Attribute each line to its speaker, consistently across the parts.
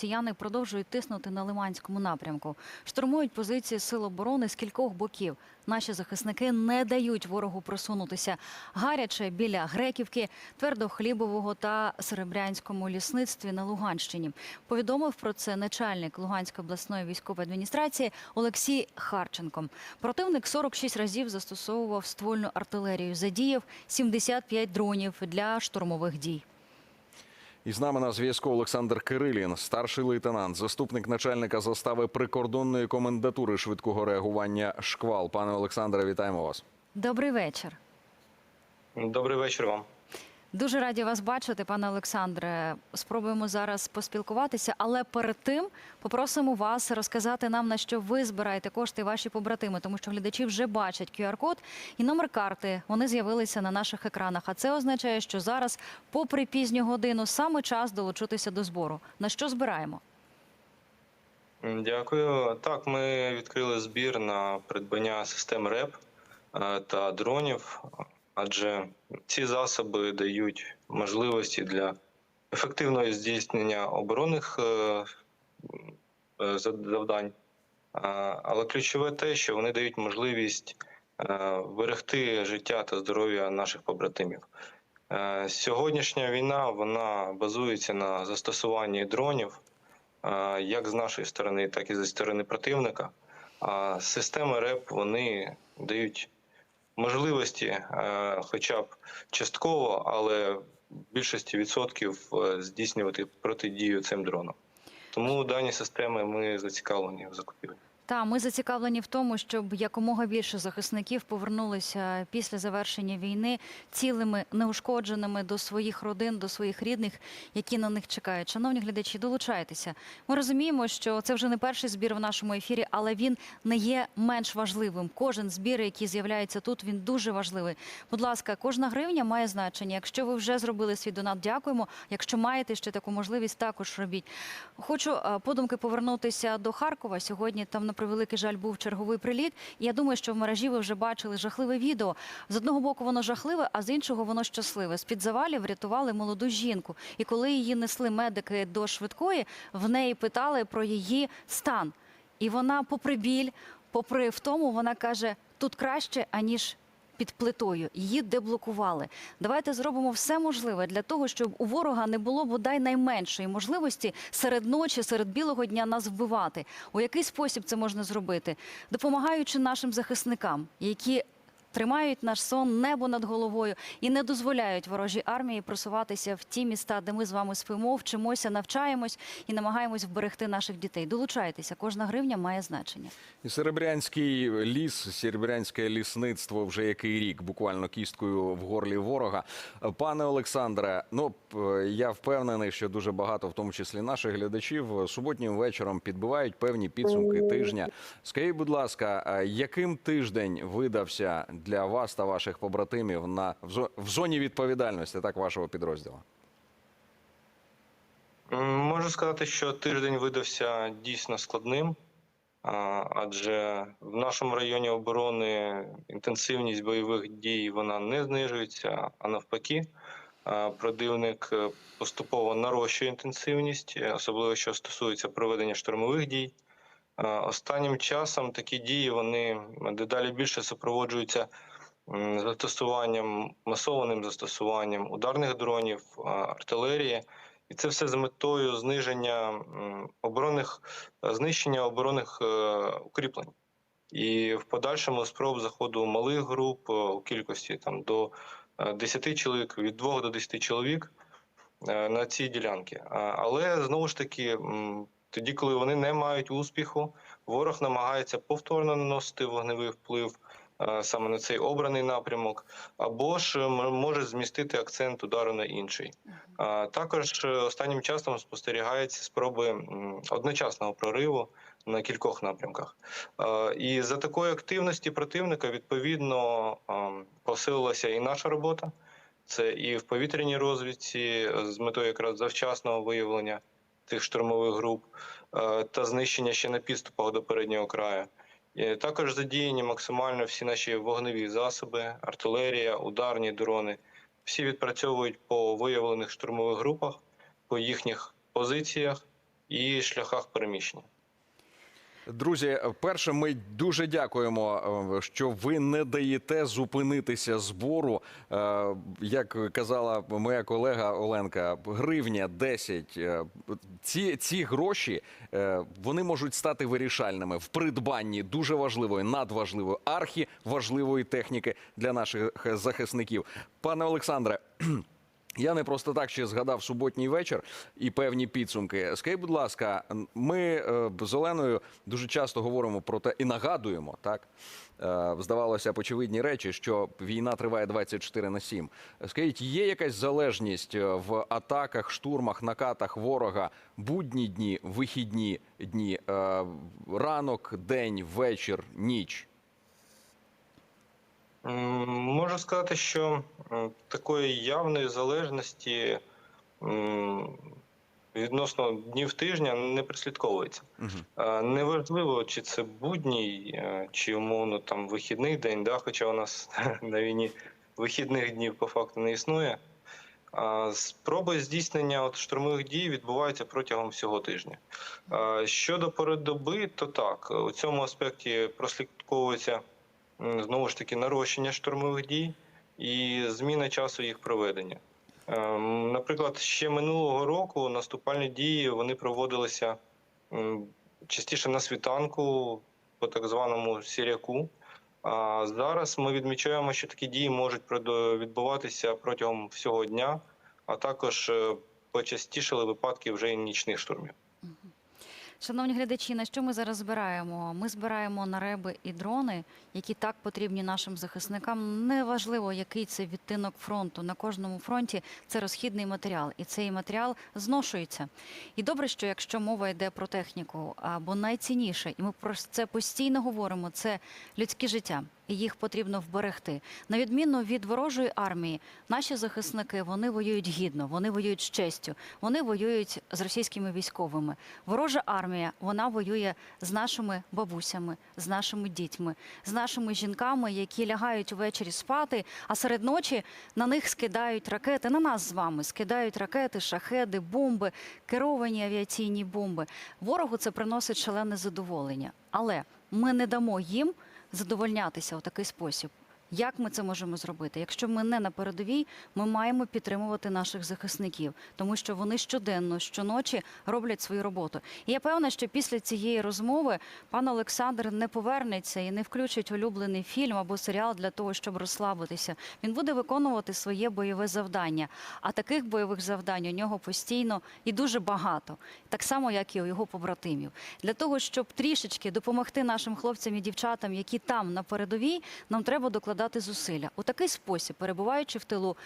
Speaker 1: росіяни продовжують тиснути на Лиманському напрямку. Штурмують позиції сил оборони з кількох боків. Наші захисники не дають ворогу просунутися. Гаряче біля Греківки, Твердохлібового та Серебрянському лісництві на Луганщині. Повідомив про це начальник Луганської обласної військової адміністрації Олексій Харченко. Противник 46 разів застосовував ствольну артилерію. Задіяв 75 дронів для штурмових дій.
Speaker 2: І з нами на зв'язку Олександр Кирилін, старший лейтенант, заступник начальника застави прикордонної комендатури швидкого реагування «Шквал». Пане Олександре, вітаємо вас.
Speaker 1: Добрий вечір.
Speaker 3: Добрий вечір вам.
Speaker 1: Дуже раді вас бачити, пане Олександре. Спробуємо зараз поспілкуватися, але перед тим попросимо вас розказати нам на що ви збираєте кошти ваші побратими, тому що глядачі вже бачать QR-код і номер карти. Вони з'явилися на наших екранах. А це означає, що зараз, попри пізню годину, саме час долучитися до збору. На що збираємо?
Speaker 3: Дякую. Так, ми відкрили збір на придбання систем РЕП е, та дронів, адже ці засоби дають можливості для ефективного здійснення оборонних е, е, завдань. Але ключове те, що вони дають можливість е, берегти життя та здоров'я наших побратимів. Сьогоднішня війна вона базується на застосуванні дронів як з нашої сторони, так і зі сторони противника. А системи РЕП вони дають можливості, е, хоча б частково, але в більшості відсотків е, здійснювати протидію цим дронам. Тому дані системи ми зацікавлені в закупівлі.
Speaker 1: Та ми зацікавлені в тому, щоб якомога більше захисників повернулися після завершення війни цілими, неушкодженими до своїх родин, до своїх рідних, які на них чекають. Шановні глядачі, долучайтеся. Ми розуміємо, що це вже не перший збір в нашому ефірі, але він не є менш важливим. Кожен збір, який з'являється тут, він дуже важливий. Будь ласка, кожна гривня має значення. Якщо ви вже зробили свій донат, дякуємо. Якщо маєте ще таку можливість, також робіть. Хочу е, подумки повернутися до Харкова. Сьогодні там на превеликий жаль був черговий приліт. І я думаю, що в мережі ви вже бачили жахливе відео. З одного боку воно жахливе, а з іншого воно щасливе. З під завалів врятували молоду жінку. І коли її несли медики до швидкої, в неї питали про її стан. І вона, попри біль, попри втому, вона каже: тут краще аніж під плитою. Її деблокували. Давайте зробимо все можливе для того, щоб у ворога не було бодай найменшої можливості серед ночі, серед білого дня нас вбивати. У який спосіб це можна зробити? Допомагаючи нашим захисникам, які тримають наш сон, небо над головою і не дозволяють ворожій армії просуватися в ті міста, де ми з вами спимо, вчимося, навчаємось і намагаємось вберегти наших дітей. Долучайтеся, кожна гривня має значення.
Speaker 2: І Серебрянський ліс, Серебрянське лісництво вже який рік буквально кісткою в горлі ворога. Пане Олександре, ну я впевнений, що дуже багато, в тому числі наших глядачів, суботнім вечором підбивають певні підсумки тижня. Скажіть, будь ласка, яким тиждень видався для вас та ваших побратимів на в зо- в зоні відповідальності так вашого підрозділу?
Speaker 3: Можу сказати, що тиждень видався дійсно складним, адже в нашому районі оборони інтенсивність бойових дій вона не знижується, а навпаки, противник е, поступово нарощує інтенсивність, е, особливо що стосується проведення штурмових дій. А, Останнім часом такі дії вони дедалі більше супроводжуються застосуванням масованим застосуванням ударних дронів, артилерії. І це все з метою зниження оборонних е, знищення оборонних е, укріплень. І в подальшому спроб заходу малих груп е, у кількості там до е, 10 чоловік, від 2 до 10 чоловік е, на ці ділянки. Але знову ж таки, тоді, коли вони не мають успіху, ворог намагається повторно наносити вогневий вплив е, саме на цей обраний напрямок, або ж може змістити акцент удару на інший. Також е, останнім часом спостерігаються спроби одночасного прориву на кількох напрямках. Е, І за такої активності противника відповідно посилилася і наша робота. Це і в повітряній розвідці е, з метою якраз завчасного виявлення тих штурмових груп е, та знищення ще на підступах до переднього краю. І також задіяні максимально всі наші вогневі засоби, артилерія, ударні дрони. Всі відпрацьовують по виявлених штурмових групах, по їхніх позиціях і шляхах переміщення.
Speaker 2: Друзі, перше, ми дуже дякуємо, е, що ви не даєте зупинитися збору. Е, Як казала моя колега Оленка, гривня 10. Е, Ці, ці гроші вони можуть стати вирішальними в придбанні дуже важливої, надважливої, архіважливої техніки для наших захисників. Пане Олександре. Я не просто так ще згадав суботній вечір і певні підсумки. Скажіть, будь ласка, ми е, з Оленою дуже часто говоримо про те і нагадуємо, так е, здавалося б, очевидні речі, що війна триває 24 на 7. Скажіть, є якась залежність е, в атаках, штурмах, накатах ворога будні дні, вихідні дні, ранок, день, вечір, ніч?
Speaker 3: Можу сказати, що такої явної залежності відносно днів тижня не прослідковується.
Speaker 2: Мгм.
Speaker 3: Е, Неважливо, чи це будній, е, чи умовно там вихідний день, да? хоча у нас на війні вихідних днів по факту не існує. Спроби здійснення от штурмових дій відбуваються протягом всього тижня. Е, Щодо пори доби, то так, у цьому аспекті прослідковується знову ж таки нарощення штурмових дій і зміна часу їх проведення. Ем, Наприклад, ще минулого року наступальні дії вони проводилися частіше на світанку по так званому сіряку. А зараз ми відмічаємо, що такі дії можуть відбуватися протягом всього дня, а також е, почастішали випадки вже і нічних штурмів.
Speaker 1: Шановні глядачі, на що ми зараз збираємо? Ми збираємо нареби і дрони, які так потрібні нашим захисникам. Неважливо, який це відтинок фронту. На кожному фронті це розхідний матеріал, і цей матеріал зношується. І добре, що якщо мова йде про техніку, або найцінніше, і ми про це постійно говоримо, це людське життя. І їх потрібно вберегти. На відміну від ворожої армії, наші захисники вони воюють гідно, вони воюють з честю, вони воюють з російськими військовими. Ворожа армія вона воює з нашими бабусями, з нашими дітьми, з нашими жінками, які лягають увечері спати, а серед ночі на них скидають ракети. На нас з вами скидають ракети, шахеди, бомби, керовані авіаційні бомби. Ворогу це приносить шалене задоволення, але ми не дамо їм задовольнятися у такий спосіб. Як ми це можемо зробити? Якщо ми не на передовій, ми маємо підтримувати наших захисників, тому що вони щоденно, щоночі роблять свою роботу. І я певна, що після цієї розмови пан Олександр не повернеться і не включить улюблений фільм або серіал для того, щоб розслабитися. Він буде виконувати своє бойове завдання. А таких бойових завдань у нього постійно і дуже багато, так само як і у його побратимів. Для того, щоб трішечки допомогти нашим хлопцям і дівчатам, які там на передовій, нам треба докладати зусилля. У такий спосіб, перебуваючи в тилу.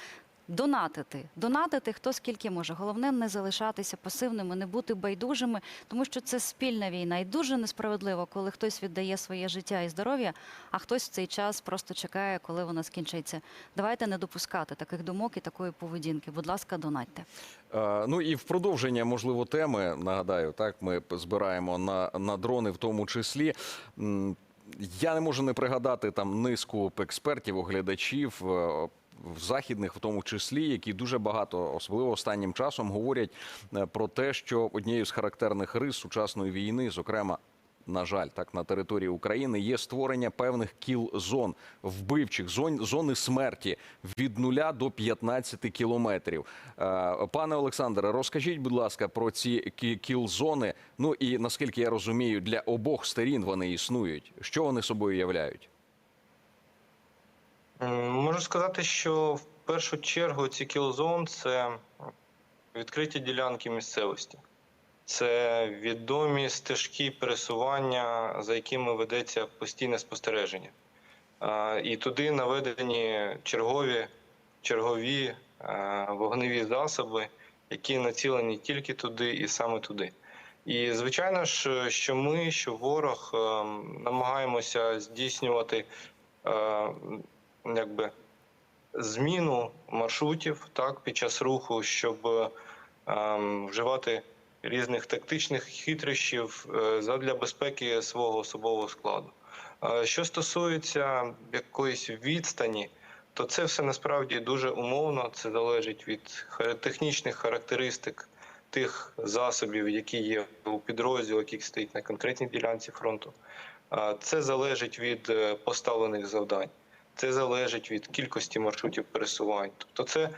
Speaker 1: Донатити, донатити хто скільки може. Головне не залишатися пасивними, не бути байдужими, тому що це спільна війна, і дуже несправедливо, коли хтось віддає своє життя і здоров'я, а хтось в цей час просто чекає, коли вона скінчиться. Давайте не допускати таких думок і такої поведінки. Будь ласка, донатьте.
Speaker 2: Е, Ну і в продовження, можливо, теми нагадаю, так ми збираємо на, на дрони, в тому числі. Я не можу не пригадати там низку експертів, оглядачів. е, В західних, в тому числі, які дуже багато, особливо останнім часом, говорять е, про те, що однією з характерних рис сучасної війни, зокрема, на жаль, так на території України є створення певних кіл-зон, вбивчих зон, зони смерті від 0 до 15 кілометрів. Е, Пане Олександре, розкажіть, будь ласка, про ці кі- кіл-зони. Ну і наскільки я розумію, для обох сторін вони існують. Що вони собою являють?
Speaker 3: Можу сказати, що в першу чергу ці кілзон це відкриті ділянки місцевості. Це відомі стежки пересування, за якими ведеться постійне спостереження. І туди наведені чергові, чергові е, вогневі засоби, які націлені тільки туди і саме туди. І звичайно ж, що ми, що ворог, е, намагаємося здійснювати е, якби зміну маршрутів так під час руху, щоб ем, вживати різних тактичних хитрощів е, задля безпеки свого особового складу. Е, що стосується якоїсь відстані, то це все насправді дуже умовно. Це залежить від технічних характеристик тих засобів, які є у підрозділу, який стоїть на конкретній ділянці фронту. А, Це залежить від е, поставлених завдань, це залежить від кількості маршрутів пересувань. Тобто, це е,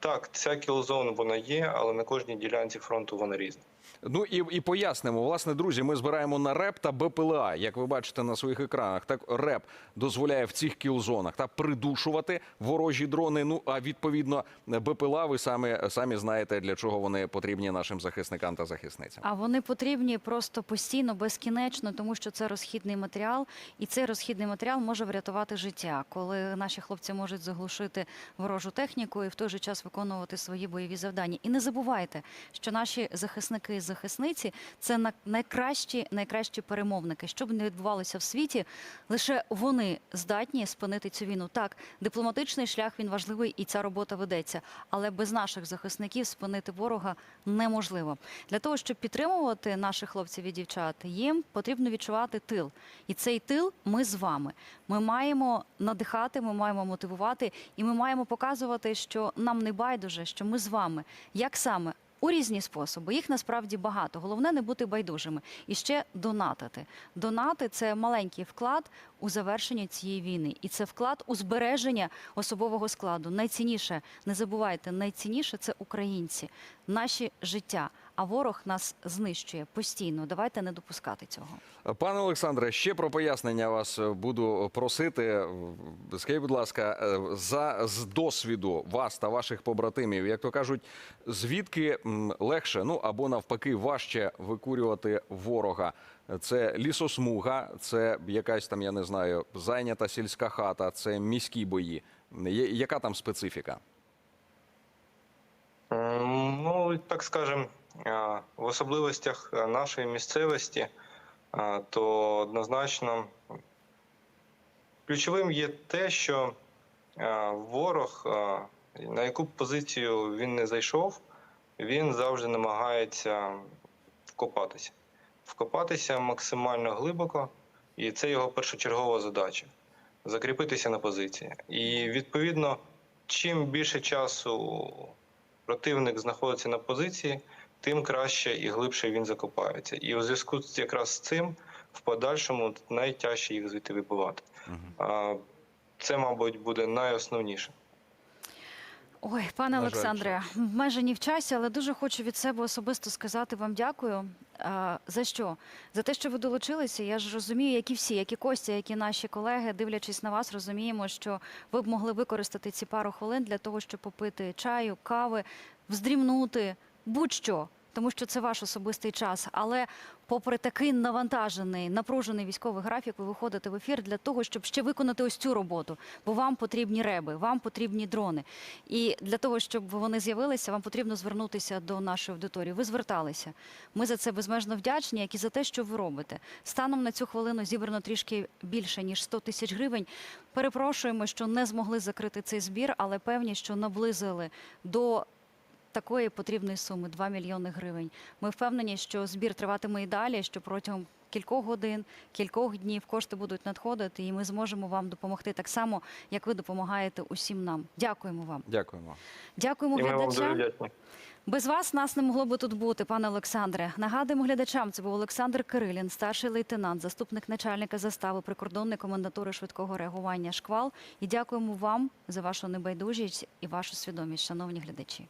Speaker 3: так, ця кілзон вона є, але на кожній ділянці фронту вона різна.
Speaker 2: Ну і, і пояснимо, власне, друзі, ми збираємо на РЕП та БПЛА. Як ви бачите на своїх екранах, так РЕП дозволяє в цих кілзонах та придушувати ворожі дрони. Ну а відповідно БПЛА, ви самі самі знаєте для чого вони потрібні нашим захисникам та захисницям.
Speaker 1: А вони потрібні просто постійно, безкінечно, тому що це розхідний матеріал, і цей розхідний матеріал може врятувати життя, коли наші хлопці можуть заглушити ворожу техніку і в той же час виконувати свої бойові завдання. І не забувайте, що наші захисники і захисниці це на- найкращі, найкращі перемовники. Що б не відбувалося в світі, лише вони здатні спинити цю війну. Так, дипломатичний шлях він важливий, і ця робота ведеться. Але без наших захисників спинити ворога неможливо. Для того, щоб підтримувати наших хлопців і дівчат, їм потрібно відчувати тил. І цей тил ми з вами. Ми маємо надихати, ми маємо мотивувати, і ми маємо показувати, що нам не байдуже, що ми з вами. Як саме? У різні способи. Їх насправді багато. Головне не бути байдужими. І ще донатити. Донати це маленький вклад у завершення цієї війни. І це вклад у збереження особового складу. Найцінніше, не забувайте, найцінніше це українці, наші життя. А ворог нас знищує постійно. Давайте не допускати цього.
Speaker 2: Пане Олександре, ще про пояснення вас е, буду просити. Скажіть, будь ласка, е, за з досвіду вас та ваших побратимів, як то кажуть, звідки легше, ну або навпаки, важче викурювати ворога? Це лісосмуга, це якась там, я не знаю, зайнята сільська хата, це міські бої. Яка там специфіка?
Speaker 3: Ну, так скажем, в особливостях нашої місцевості, то однозначно ключовим є те, що ворог, на яку б позицію він не зайшов, він завжди намагається вкопатися. Вкопатися максимально глибоко, і це його першочергова задача закріпитися на позиції. І відповідно, чим більше часу противник знаходиться на позиції, тим краще і глибше він закопається. І у зв'язку з якраз з цим в подальшому найтяжче їх звідти вибивати. А, Це, мабуть, буде найосновніше.
Speaker 1: Ой, пане Олександре, обмежені в часі, але дуже хочу від себе особисто сказати вам дякую. За що? За те, що ви долучилися. Я ж розумію, як і всі, як і Костя, як і наші колеги, дивлячись на вас, розуміємо, що ви б могли використати ці пару хвилин для того, щоб попити чаю, кави, вздрімнути, будь-що. Тому що це ваш особистий час. Але попри такий навантажений, напружений військовий графік, ви виходите в ефір для того, щоб ще виконати ось цю роботу. Бо вам потрібні реби, вам потрібні дрони. І для того, щоб вони з'явилися, вам потрібно звернутися до нашої аудиторії. Ви зверталися. Ми за це безмежно вдячні, як і за те, що ви робите. Станом на цю хвилину зібрано трішки більше ніж 100 тисяч гривень. Перепрошуємо, що не змогли закрити цей збір, але певні, що наблизили до. Такої потрібної суми 2 мільйони гривень. Ми впевнені, що збір триватиме і далі, що протягом кількох годин, кількох днів кошти будуть надходити, і ми зможемо вам допомогти так само, як ви допомагаєте усім нам. Дякуємо вам.
Speaker 2: Дякуємо.
Speaker 1: Дякуємо глядачам. Без вас нас не могло би тут бути, пане Олександре. Нагадуємо глядачам, це був Олександр Кирилін, старший лейтенант, заступник начальника застави прикордонної комендатури швидкого реагування «Шквал». І дякуємо вам за вашу небайдужість і вашу свідомість, шановні глядачі.